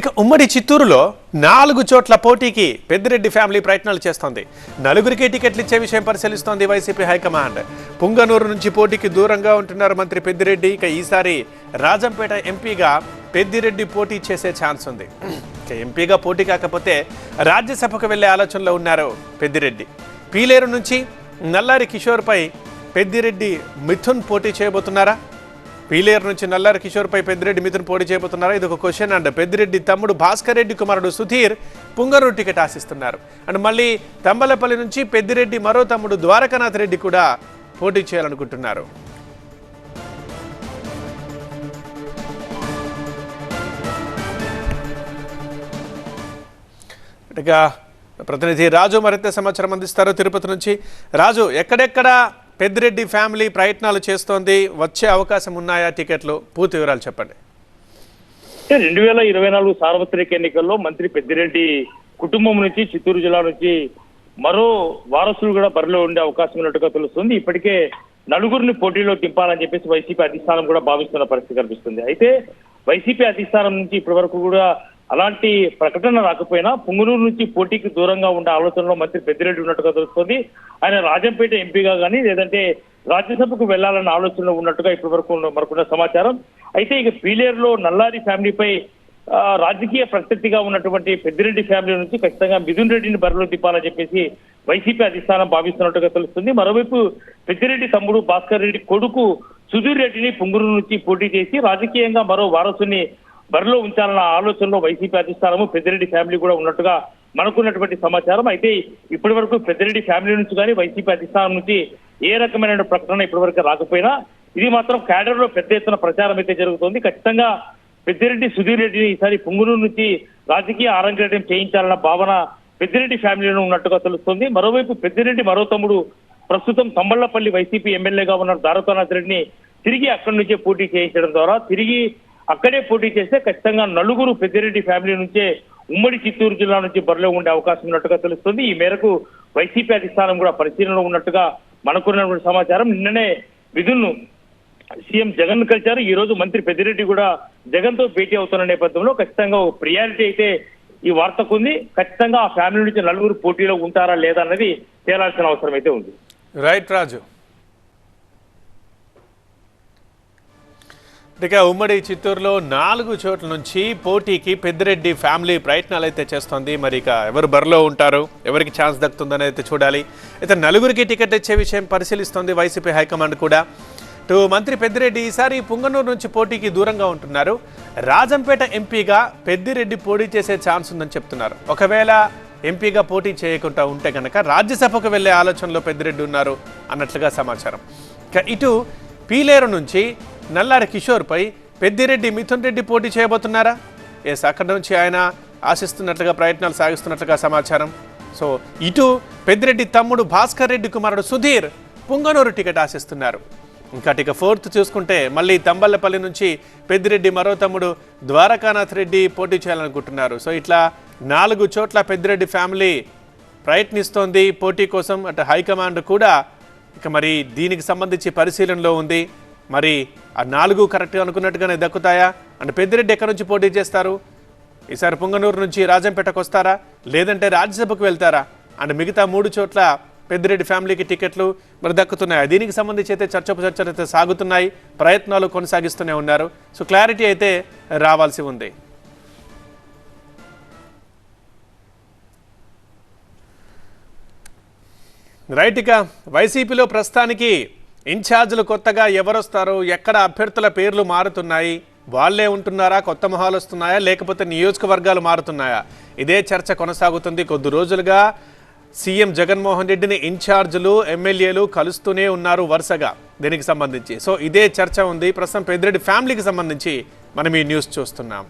ఇక ఉమ్మడి చిత్తూరులో నాలుగు చోట్ల పోటీకి పెద్దిరెడ్డి ఫ్యామిలీ ప్రయత్నాలు చేస్తోంది. నలుగురికి టికెట్లు ఇచ్చే విషయం పరిశీలిస్తోంది వైసీపీ హైకమాండ్. పుంగనూరు నుంచి పోటీకి దూరంగా ఉంటున్నారు మంత్రి పెద్దిరెడ్డి. ఇక ఈసారి రాజంపేట ఎంపీగా పెద్దిరెడ్డి పోటీ చేసే ఛాన్స్ ఉంది. ఇక ఎంపీగా పోటీ కాకపోతే రాజ్యసభకు వెళ్ళే ఆలోచనలో ఉన్నారు పెద్దిరెడ్డి. పీలేరు నుంచి నల్లారి కిషోర్పై పెద్దిరెడ్డి మిథున్ పోటీ చేయబోతున్నారా? పీలేరు నుంచి నల్లారి కిషోర్పై పెద్దిరెడ్డి మిథున్ పోటీ చేయబోతున్నారు? ఇది ఒక క్వశ్చన్ అండ్ పెద్దిరెడ్డి తమ్ముడు భాస్కర్ రెడ్డి కుమారుడు సుధీర్ పుంగరు టికెట్ ఆశిస్తున్నారు. అండ్ మళ్ళీ తంబలపల్లి నుంచి పెద్దిరెడ్డి మరో తమ్ముడు ద్వారకానాథ్ రెడ్డి కూడా పోటీ చేయాలనుకుంటున్నారు. ప్రతినిధి రాజు మరింత సమాచారం అందిస్తారు తిరుపతి నుంచి. రాజు ఎక్కడెక్కడ పెద్దిరెడ్డి ఫ్యామిలీ ప్రయత్నాలు చేస్తోంది. వచ్చే అవకాశం ఉన్నాయా? టికెట్లు? పూర్తి వివరాలు చెప్పండి. అంటే రెండు వేల ఇరవై నాలుగు సార్వత్రిక ఎన్నికల్లో మంత్రి పెద్దిరెడ్డి కుటుంబం నుంచి చిత్తూరు జిల్లా నుంచి మరో వారసులు కూడా బరిలో ఉండే అవకాశం ఉన్నట్టుగా తెలుస్తుంది. ఇప్పటికే నలుగురిని పోటీలో దింపాలని చెప్పేసి వైసీపీ అధిష్టానం కూడా భావిస్తున్న పరిస్థితి కనిపిస్తుంది. అయితే వైసీపీ అధిష్టానం నుంచి ఇప్పటి వరకు కూడా అలాంటి ప్రకటన రాకపోయినా పుంగనూరు నుంచి పోటీకి దూరంగా ఉండే ఆలోచనలో మంత్రి పెద్దిరెడ్డి ఉన్నట్టుగా తెలుస్తుంది. ఆయన రాజంపేట ఎంపీగా కానీ లేదంటే రాజ్యసభకు వెళ్ళాలన్న ఆలోచనలో ఉన్నట్టుగా ఇప్పటి వరకు మనకున్న సమాచారం. అయితే ఇక పీలేరులో నల్లారి ఫ్యామిలీపై రాజకీయ ప్రత్యర్థిగా ఉన్నటువంటి పెద్దిరెడ్డి ఫ్యామిలీ నుంచి ఖచ్చితంగా మిథున్ రెడ్డిని బరిలో తిప్పాలని చెప్పేసి వైసీపీ అధిష్టానం భావిస్తున్నట్టుగా తెలుస్తుంది. మరోవైపు పెద్దిరెడ్డి తమ్ముడు భాస్కర్ రెడ్డి కొడుకు సుధీర్ రెడ్డిని పుంగూరు నుంచి పోటీ చేసి రాజకీయంగా మరో వారసుని బరిలో ఉంచాలన్న ఆలోచనలో వైసీపీ అధిష్టానము పెద్దిరెడ్డి ఫ్యామిలీ కూడా ఉన్నట్టుగా మనకున్నటువంటి సమాచారం. అయితే ఇప్పటి వరకు పెద్దిరెడ్డి ఫ్యామిలీ నుంచి కానీ వైసీపీ అధిష్టానం నుంచి ఏ రకమైన ప్రకటన ఇప్పటి వరకు రాకపోయినా ఇది మాత్రం క్యాడర్లో పెద్ద ఎత్తున ప్రచారం అయితే జరుగుతోంది. ఖచ్చితంగా పెద్దిరెడ్డి సుధీర్ రెడ్డిని ఈసారి పుంగునూరు నుంచి రాజకీయ ఆరంగేటం చేయించాలన్న భావన పెద్దిరెడ్డి ఫ్యామిలీలో ఉన్నట్టుగా తెలుస్తుంది. మరోవైపు పెద్దిరెడ్డి మరో తమ్ముడు ప్రస్తుతం తమ్మళ్ళపల్లి వైసీపీ ఎమ్మెల్యేగా ఉన్న దారకానాథ్ రెడ్డిని తిరిగి అక్కడి నుంచే పోటీ చేయించడం ద్వారా తిరిగి అక్కడే పోటీ చేస్తే ఖచ్చితంగా నలుగురు పెద్దిరెడ్డి ఫ్యామిలీ నుంచే ఉమ్మడి చిత్తూరు జిల్లా నుంచి బరిలో ఉండే అవకాశం ఉన్నట్టుగా తెలుస్తుంది. ఈ మేరకు వైసీపీ అధిష్టానం కూడా పరిశీలనలో ఉన్నట్టుగా మనకున్నటువంటి సమాచారం. నిన్ననే విధులను సీఎం జగన్ కలిశారు. ఈ రోజు మంత్రి పెద్దిరెడ్డి కూడా జగన్తో భేటీ అవుతున్న నేపథ్యంలో ఖచ్చితంగా ఒక ప్రియారిటీ అయితే ఈ వార్తకు ఉంది. ఖచ్చితంగా ఆ ఫ్యామిలీ నుంచి నలుగురు పోటీలో ఉంటారా లేదా అన్నది తేలాల్సిన అవసరం అయితే ఉంది. రైట్ రాజు. ఇక ఉమ్మడి చిత్తూరులో నాలుగు చోట్ల నుంచి పోటీకి పెద్దిరెడ్డి ఫ్యామిలీ ప్రయత్నాలు అయితే చేస్తోంది. మరి ఇక ఎవరు బరిలో ఉంటారు? ఎవరికి ఛాన్స్ దక్కుతుందని అయితే చూడాలి. అయితే నలుగురికి టికెట్ ఇచ్చే విషయం పరిశీలిస్తోంది వైసీపీ హైకమాండ్ కూడా. టూ మంత్రి పెద్దిరెడ్డి ఈసారి పుంగనూరు నుంచి పోటీకి దూరంగా ఉంటున్నారు. రాజంపేట ఎంపీగా పెద్దిరెడ్డి పోటీ చేసే ఛాన్స్ ఉందని చెప్తున్నారు. ఒకవేళ ఎంపీగా పోటీ చేయకుండా ఉంటే కనుక రాజ్యసభకు వెళ్ళే ఆలోచనలో పెద్దిరెడ్డి ఉన్నారు అన్నట్లుగా సమాచారం. ఇక ఇటు పీలేరు నుంచి నల్లారి కిషోర్పై పెద్దిరెడ్డి మిథున్ రెడ్డి పోటీ చేయబోతున్నారా? ఎస్ సక్కడి నుంచి ఆయన ఆశిస్తున్నట్లుగా ప్రయత్నాలు సాగిస్తున్నట్లుగా సమాచారం? సో ఇటు పెద్దిరెడ్డి తమ్ముడు భాస్కర్ రెడ్డి కుమారుడు సుధీర్ పుంగనూరు టికెట్ ఆశిస్తున్నారు. ఇంకా ఇక ఫోర్త్ చూసుకుంటే మళ్ళీ తంబల్లపల్లి నుంచి పెద్దిరెడ్డి మరో తమ్ముడు ద్వారకానాథ్ రెడ్డి పోటీ చేయాలనుకుంటున్నారు. సో ఇట్లా నాలుగు చోట్ల పెద్దిరెడ్డి ఫ్యామిలీ ప్రయత్నిస్తోంది పోటీ కోసం. అటు హైకమాండ్ కూడా ఇక మరి దీనికి సంబంధించి పరిశీలనలో ఉంది. మరి ఆ నాలుగు కరెక్ట్గా అనుకున్నట్టుగానే దక్కుతాయా? అంటే పెద్దిరెడ్డి ఎక్కడి నుంచి పోటీ చేస్తారు? ఈసారి పుంగనూరు నుంచి రాజంపేటకు వస్తారా? లేదంటే రాజ్యసభకు వెళ్తారా? అండ్ మిగతా మూడు చోట్ల పెద్దిరెడ్డి ఫ్యామిలీకి టికెట్లు మరి దక్కుతున్నాయి. దీనికి సంబంధించి అయితే చర్చపు చర్చలు అయితే సాగుతున్నాయి. ప్రయత్నాలు కొనసాగిస్తూనే ఉన్నారు. సో క్లారిటీ అయితే రావాల్సి ఉంది. రైట్ ఇక వైసీపీలో ప్రస్తుతానికి ఇన్ఛార్జీలు కొత్తగా ఎవరొస్తారు? ఎక్కడ అభ్యర్థుల పేర్లు మారుతున్నాయి? వాళ్ళే ఉంటున్నారా? కొత్త మొహాలు వస్తున్నాయా? లేకపోతే నియోజకవర్గాలు మారుతున్నాయా? ఇదే చర్చ కొనసాగుతుంది. కొద్ది రోజులుగా సీఎం జగన్మోహన్ రెడ్డిని ఇన్ఛార్జీలు ఎమ్మెల్యేలు కలుస్తూనే ఉన్నారు వరుసగా దీనికి సంబంధించి. సో ఇదే చర్చ ఉంది. ప్రస్తుతం పెద్దిరెడ్డి ఫ్యామిలీకి సంబంధించి మనం ఈ న్యూస్ చూస్తున్నాం.